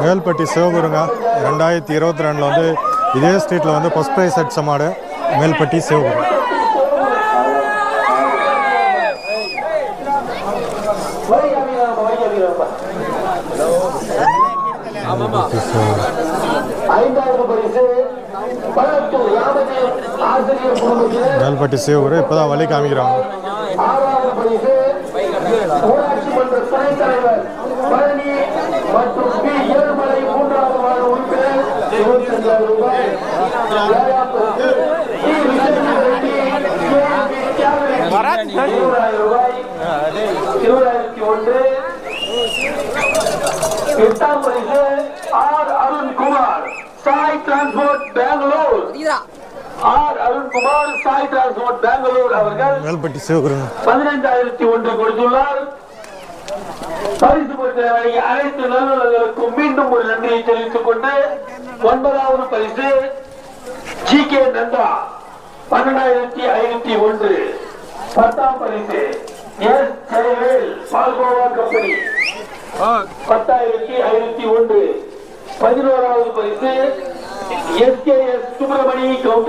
மேல்பட்டி சிவகுருங்க ரெண்டாயிரத்தி இருபத்தி ரெண்டில் வந்து இதே ஸ்ட்ரீட்டில் வந்து ஃபஸ்ட் ப்ரைஸ் அடிச்ச மாடு மேல்பட்டி சிவகுரு மேல்பட்டி சிவகுரு. இப்போதான் இப்போ தான் வழி காமிக்கிறாங்க மற்றும் பி ஏழுமலை மூன்றாவது வார்டு உறுப்பினர் இருபத்தி அஞ்சாயிரம் ரூபாய் இருபதாயிரம் இருபதாயிரத்தி ஒன்று. எட்டாம் பரிசு R Arunkumar Sai transport Bengaluru. R Arunkumar Sai transport Bengaluru அவர்கள் பதினைந்தாயிரத்தி ஒன்று கொடுத்துள்ளார். பரிசு பொருட்களை வழங்கிய அனைத்து நல்லுள்ளங்களுக்கும் மீண்டும் ஒரு நன்றியை தெரிவித்துக் கொண்டு ஒன்பதாவது பரிசு ஜி கே நந்தா. பன்னெண்டாயிரத்தி ஐநூத்தி ஒன்று. பத்தாம் பரிசு எஸ் ஜெயவேல் பால்கோவா கம்பெனி. பத்தாயிரத்தி ஐநூத்தி ஒன்று. பதினோராவது பரிசு S K S Subramani Gounder.